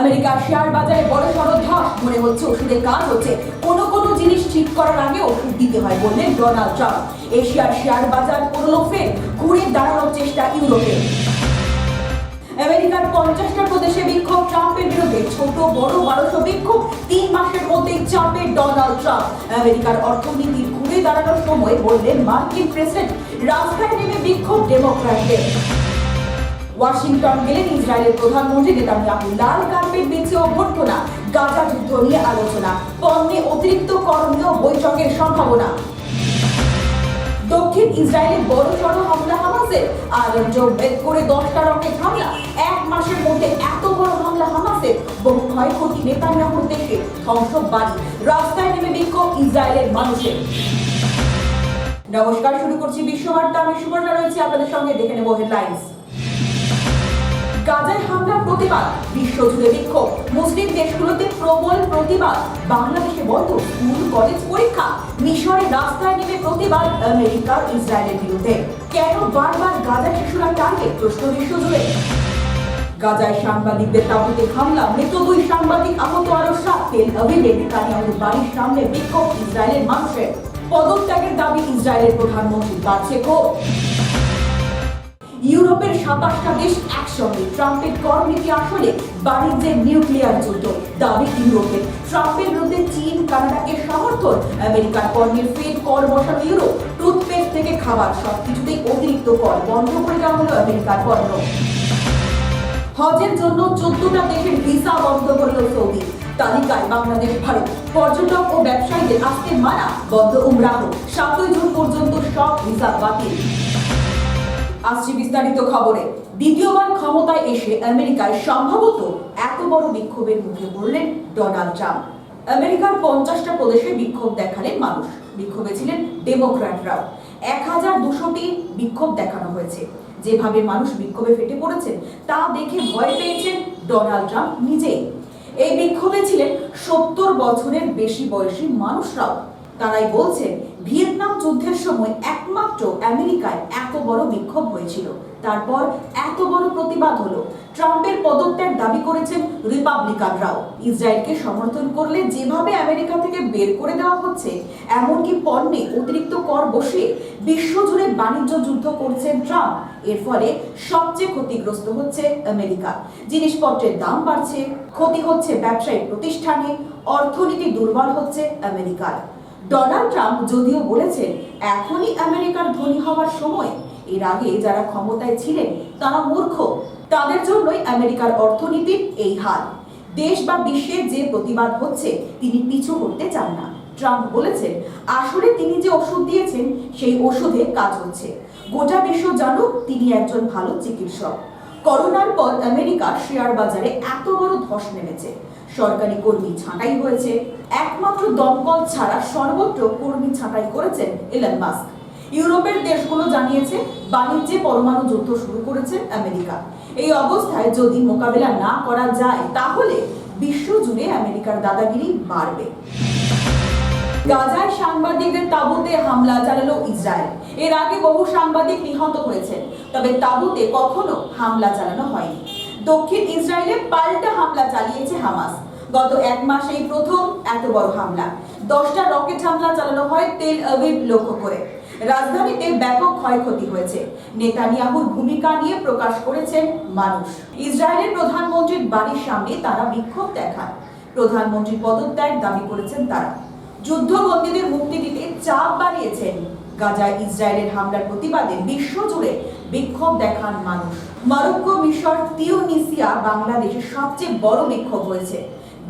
আমেরিকার শেয়ার বাজারে বড় সড় ধস মনে হচ্ছে, ওষুধের কাজ হচ্ছে। কোনো কোনো জিনিস ঠিক করার আগে ওষুধ দিতে হয় বললেন ডোনাল্ড ট্রাম্প। এশিয়ার শেয়ার বাজার ফের ঘুরে দাঁড়ানোর চেষ্টা ইউরোপে। আমেরিকার পঞ্চাশটা প্রদেশে বিক্ষোভ ট্রাম্পের বিরুদ্ধে। ছোট, বড়, বারোশো বিক্ষোভ তিন মাসের মধ্যে চাপে ডোনাল্ড ট্রাম্প। আমেরিকার অর্থনীতি ঘুরে দাঁড়ানোর সময় বললেন মার্কিন প্রেসিডেন্ট রাস্তায় নেমে বিক্ষোভ ডেমোক্র্যাটদের। ওয়াশিংটন গেলেন ইসরায়েলের প্রধানমন্ত্রী নেতানিয়াহু। লাল কার্পেট বেঁচে অভ্যর্থনা, গাজা যুদ্ধ নিয়ে আলোচনা পণ্যে অতিরিক্ত করণীয় বৈঠকের সম্ভাবনা। দক্ষিণ ইসরায়েলে বড় সড় হামলা হামাসের আয়োজন জোর ভেদ করে দশটা রকেট হামলা। এক মাসের মধ্যে এত বড় হামলা হামাসের, বহু ক্ষয়ক্ষতি নেতানিয়াহুর দেশে ধ্বংস বাড়ি। রাস্তায় নেমে বিক্ষোভ ইসরায়েলের মানুষের। নমস্কার, শুরু করছি বিশ্ববার্তা। আমি সুবর্ণা রয়েছি, আপনাদের সঙ্গে দেখে নেব হেডলাইন্স গাজায় হামলার প্রতিবাদ, বিশ্বজুড়ে বিক্ষোভ। মুসলিম দেশগুলোতে প্রবল প্রতিবাদ। বাংলাদেশে বন্ধ, স্কুল, কলেজ পরীক্ষা। মিশরে রাস্তায় নেমে প্রতিবাদ আমেরিকা ইসরায়েলের বিরুদ্ধে। কেন বারবার গাজা শিশুরা টার্গেট প্রশ্ন বিশ্বজুড়ে। গাজায় সাংবাদিকদের তাবুতে হামলা, মৃত দুই সাংবাদিক আহত আরও সাত। তেল আবিবে নেতানিয়াহুর বাড়ির সামনে বিক্ষোভ ইসরায়েলের মানুষের পদত্যাগের দাবি ইসরায়েলের প্রধানমন্ত্রী বাড়ছে ক্ষোভ ইউরোপের সাতাশটা দেশ একসঙ্গে ট্রাম্পের কর নীতি আসলে বাণিজ্যের নিউক্লিয়ার যুদ্ধ দাবি ইউরোপের। ট্রাম্পের বিরুদ্ধে চীন, কানাডাকে সমর্থন, আমেরিকার পণ্যের ফের কর বসানো ইউরোপ। টুথপেস্ট থেকে খাবার, সবকিছুতেই অতিরিক্ত কর বন্ধ করে দেওয়া হলো আমেরিকার পণ্য। হজের জন্য চোদ্দটা দেশের ভিসা বন্ধ করল সৌদি। তালিকায় বাংলাদেশ, ভারত। পর্যটক ও ব্যবসায়ীদের আসতে মানা বন্ধ, উমরাহ। সাতই জুন পর্যন্ত সব ভিসা বাতিল। আসছি বিস্তারিত খবরে। দ্বিতীয়বার ক্ষমতায় এসে আমেরিকায় সম্ভবত এত বড় বিক্ষোভের মুখে পড়লেন ডোনাল্ড ট্রাম্প। আমেরিকার পঞ্চাশটা প্রদেশে বিক্ষোভ দেখালেন মানুষ। বিক্ষোভে ছিলেন ডেমোক্র্যাটরাও। এক হাজার দুশোটি বিক্ষোভ দেখানো হয়েছে। যেভাবে মানুষ বিক্ষোভে ফেটে পড়েছেন, তা দেখে ভয় পেয়েছেন ডোনাল্ড ট্রাম্প নিজেই। এই বিক্ষোভে ছিলেন সত্তর বছরের বেশি বয়সী মানুষরাও। তারাই বলছেন, ভিয়েতনাম যুদ্ধের সময় একমাত্র আমেরিকায় এত বড় বিক্ষোভ হয়েছিল। তারপর এত বড় প্রতিবাদ হলো। ট্রাম্পের পদত্যাগ দাবি করেছেন রিপাবলিকানরাও। ইসরায়েলকে সমর্থন করলে যেভাবে আমেরিকা থেকে বের করে দেওয়া হচ্ছে, এমনকি পণ্যে অতিরিক্ত কর বসিয়ে বিশ্বজুড়ে বাণিজ্য যুদ্ধ করছেন ট্রাম্প, এর ফলে সবচেয়ে ক্ষতিগ্রস্ত হচ্ছে আমেরিকা। জিনিসপত্রের দাম বাড়ছে, ক্ষতি হচ্ছে ব্যবসায়িক প্রতিষ্ঠানে, অর্থনীতি দুর্বল হচ্ছে আমেরিকার। ডোনাল্ড ট্রাম্প যদিও বলেছেন এখনই আমেরিকার ধনী হওয়ার সময়, এর আগে যারা ক্ষমতায় ছিলেন, তারা মূর্খ। তাদের জন্যই আমেরিকার অর্থনীতির এই হাল দেশ বা বিশ্বে যে প্রতিবাদ হচ্ছে, তিনি পিছু হতে চান না। ট্রাম্প বলেছেন, আসলে তিনি যে ওষুধ দিয়েছেন, সেই ওষুধে কাজ হচ্ছে। গোটা বিশ্ব জানুক, তিনি একজন ভালো চিকিৎসক। করোনার পর আমেরিকা শেয়ার বাজারে এত বড় ধস নেমেছে। সরকারি কর্মী ছাঁটাই হয়েছে। একমাত্র দমকল ছাড়া সর্বত্র কর্মী ছাঁটাই করেছেন এলন মাস্ক ইউরোপের দেশগুলো জানিয়েছে বাণিজ্যে পরমাণু যুদ্ধ শুরু করেছে আমেরিকা। এই অবস্থায় যদি মোকাবেলা না করা যায়, তাহলে বিশ্বজুড়ে আমেরিকার দাদাগিরি বাড়বে। গাজায় সাংবাদিকদের তাঁবুতে হামলা চালালো ইসরায়েল। এর আগে বহু সাংবাদিক নিহত হয়েছেন, তবে তাঁবুতে কখনো হামলা চালানো হয়নি। দক্ষিণ ইসরায়েলে পাল্টা হামলা চালিয়েছে হামাস। গত এক মাসেই প্রথম এত বড় হামলা। দশটা রকেট হামলা চালানো হয় তেল আবিব লক্ষ্য করে। রাজধানীতে ব্যাপক ক্ষয়ক্ষতি হয়েছে। নেতানিয়াহুর ভূমিকা নিয়ে প্রকাশ করেছেন মানুষ। ইসরায়েলের প্রধানমন্ত্রীর বাড়ির সামনে তারা বিক্ষোভ দেখান প্রধানমন্ত্রীর পদত্যাগ দাবি করেছেন তারা। যুদ্ধবন্দীদের মুক্তি দিতে চাপ বাড়িয়েছেন। গাজায় ইসরায়েলের হামলার প্রতিবাদে বিশ্বজুড়ে বিক্ষোভ দেখান মানুষ। মরক্কো মিশর তিউনিসিয়া বাংলাদেশের সবচেয়ে বড় বিক্ষোভ হয়েছে।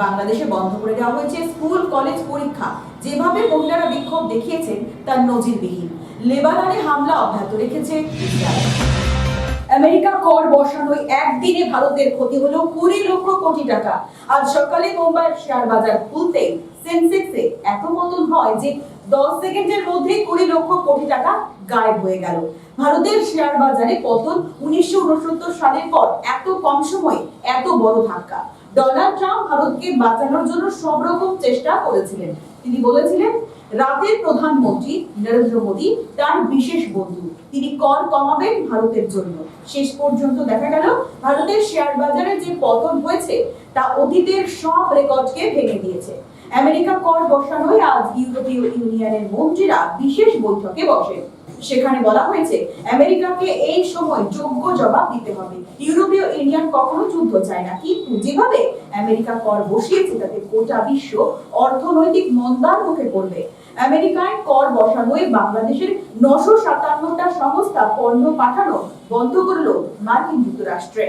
বাংলাদেশে বন্ধ করে দেওয়া হয়েছে স্কুল, কলেজ পরীক্ষা। যেভাবে মহিলারা বিক্ষোভ দেখিয়েছেন তার নজিরবিহীন। লেবাননে হামলা অব্যাহত রেখেছে ইসরায়েল। আমেরিকা কর বসানোয় একদিনে ভারতের ক্ষতি হলো কুড়ি লক্ষ কোটি টাকা। আজ সকালে মুম্বাইয়ের শেয়ার বাজার খুলতে সেন্সেক্সে এত পতন হয় যে দশ সেকেন্ডের মধ্যে কুড়ি লক্ষ কোটি টাকা গায়েব হয়ে গেল। ভারতের শেয়ার বাজারে পতন উনিশশো উনসত্তর সালের পর এত কম সময়ে এত বড় ধাক্কা। ডোনাল্ড ট্রাম্প ভারতকে বাঁচানোর জন্য সব রকম চেষ্টা করেছিলেন। তিনি বলেছিলেন রাতের প্রধানমন্ত্রী নরেন্দ্র মোদী তার বিশেষ বন্ধু। তিনি কর কমাবেন ভারতের জন্য। শেষ পর্যন্ত দেখা গেল, ভারতের শেয়ার বাজারে যে পতন হয়েছে, তা অতীতের সব রেকর্ডকে ভেঙে দিয়েছে। আমেরিকা কর বসানোয় আজ ইউরোপীয় ইউনিয়নের মন্ত্রীরা বিশেষ বৈঠকে বসেন। সেখানে বলা হয়েছে, আমেরিকাকে এই সময় যোগ্য জবাব দিতে হবে। ইউরোপীয় ইউনিয়ন কখনো যুদ্ধ চায় না। কিন্তু যেভাবে আমেরিকা কর বসিয়েছে, তাতে গোটা বিশ্ব অর্থনৈতিক মন্দার মুখে পড়বে। আমেরিকায় কর বসানোয় বাংলাদেশের নশো সাতান্নটা সংস্থা পণ্য পাঠানো বন্ধ করল মার্কিন যুক্তরাষ্ট্রে।